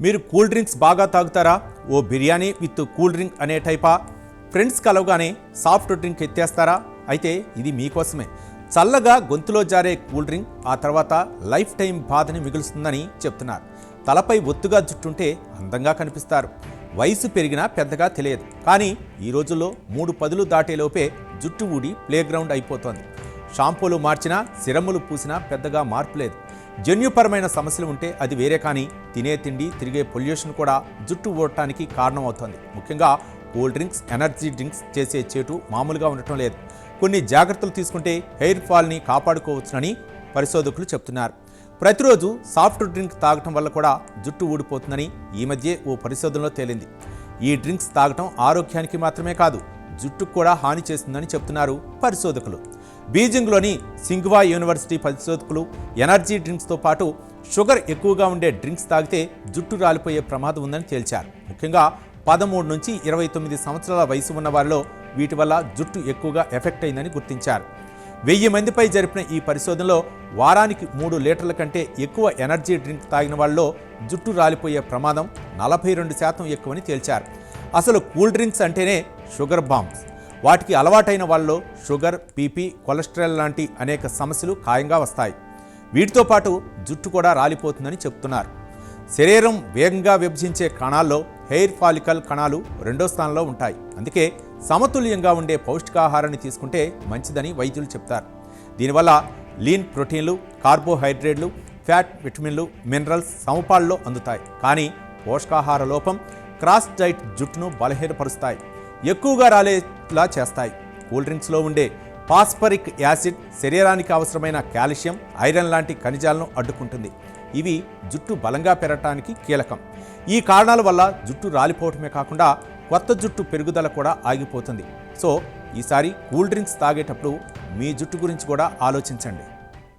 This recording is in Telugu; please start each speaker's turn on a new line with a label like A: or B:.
A: మీరు కూల్ డ్రింక్స్ బాగా తాగుతారా? ఓ బిర్యానీ విత్ కూల్ డ్రింక్ అనే టైపా? ఫ్రెండ్స్ కలవగానే సాఫ్ట్ డ్రింక్ ఎత్తేస్తారా? అయితే ఇది మీకోసమే. చల్లగా గొంతులో జారే కూల్ డ్రింక్ ఆ తర్వాత లైఫ్ టైం బాధని మిగులుస్తుందని చెప్తున్నారు. తలపై ఒత్తుగా జుట్టుంటే అందంగా కనిపిస్తారు. వయసు పెరిగినా పెద్దగా తెలియదు. కానీ ఈ రోజుల్లో మూడు పదులు దాటేలోపే జుట్టు ఊడి ప్లేగ్రౌండ్ అయిపోతోంది. షాంపూలు మార్చినా సిరములు పూసినా పెద్దగా మార్పు లేదు. జన్యుపరమైన సమస్యలు ఉంటే అది వేరే కానీ తినే తిండి తిరిగే పొల్యూషన్ కూడా జుట్టు ఊడటానికి కారణమవుతోంది. ముఖ్యంగా కూల్ డ్రింక్స్ ఎనర్జీ డ్రింక్స్ చేసే చేటు మామూలుగా ఉండటం లేదు. కొన్ని జాగ్రత్తలు తీసుకుంటే హెయిర్ ఫాల్ని కాపాడుకోవచ్చునని పరిశోధకులు చెప్తున్నారు. ప్రతిరోజు సాఫ్ట్ డ్రింక్ తాగటం వల్ల కూడా జుట్టు ఊడిపోతుందని ఈ మధ్యే ఓ పరిశోధనలో తేలింది. ఈ డ్రింక్స్ తాగటం ఆరోగ్యానికి మాత్రమే కాదు జుట్టుకు కూడా హాని చేస్తుందని చెప్తున్నారు పరిశోధకులు. బీజింగ్లోని సింగ్వా యూనివర్సిటీ పరిశోధకులు ఎనర్జీ డ్రింక్స్తో పాటు షుగర్ ఎక్కువగా ఉండే డ్రింక్స్ తాగితే జుట్టు రాలిపోయే ప్రమాదం ఉందని తేల్చారు. ముఖ్యంగా పదమూడు నుంచి ఇరవై తొమ్మిది సంవత్సరాల వయసు ఉన్న వారిలో వీటి వల్ల జుట్టు ఎక్కువగా ఎఫెక్ట్ అయిందని గుర్తించారు. వెయ్యి మందిపై జరిపిన ఈ పరిశోధనలో వారానికి మూడు లీటర్ల కంటే ఎక్కువ ఎనర్జీ డ్రింక్ తాగిన వాళ్ళలో జుట్టు రాలిపోయే ప్రమాదం నలభై రెండు శాతం ఎక్కువని తేల్చారు. అసలు కూల్ డ్రింక్స్ అంటేనే షుగర్ బాంబ్స్. వాటికి అలవాటైన వాళ్ళలో షుగర్ బీపీ కొలెస్ట్రాల్ లాంటి అనేక సమస్యలు ఖాయంగా వస్తాయి. వీటితో పాటు జుట్టు కూడా రాలిపోతుందని చెప్తున్నారు. శరీరం వేగంగా విభజించే కణాల్లో హెయిర్ ఫాలికల్ కణాలు రెండో స్థానంలో ఉంటాయి. అందుకే సమతుల్యంగా ఉండే పౌష్టికాహారాన్ని తీసుకుంటే మంచిదని వైద్యులు చెప్తారు. దీనివల్ల లీన్ ప్రోటీన్లు కార్బోహైడ్రేట్లు ఫ్యాట్ విటమిన్లు మినరల్స్ సమపాల్లో అందుతాయి. కానీ పోషకాహార లోపం క్రాస్ డైట్ జుట్టును బలహీనపరుస్తాయి. ఎక్కువగా రాలేలా చేస్తాయి. కూల్ డ్రింక్స్లో ఉండే పాస్పరిక్ యాసిడ్ శరీరానికి అవసరమైన కాల్షియం ఐరన్ లాంటి ఖనిజాలను అడ్డుకుంటుంది. ఇవి జుట్టు బలంగా పెరగటానికి కీలకం. ఈ కారణాల వల్ల జుట్టు రాలిపోవటమే కాకుండా కొత్త జుట్టు పెరుగుదల కూడా ఆగిపోతుంది. సో ఈసారి కూల్ డ్రింక్స్ తాగేటప్పుడు మీ జుట్టు గురించి కూడా ఆలోచించండి.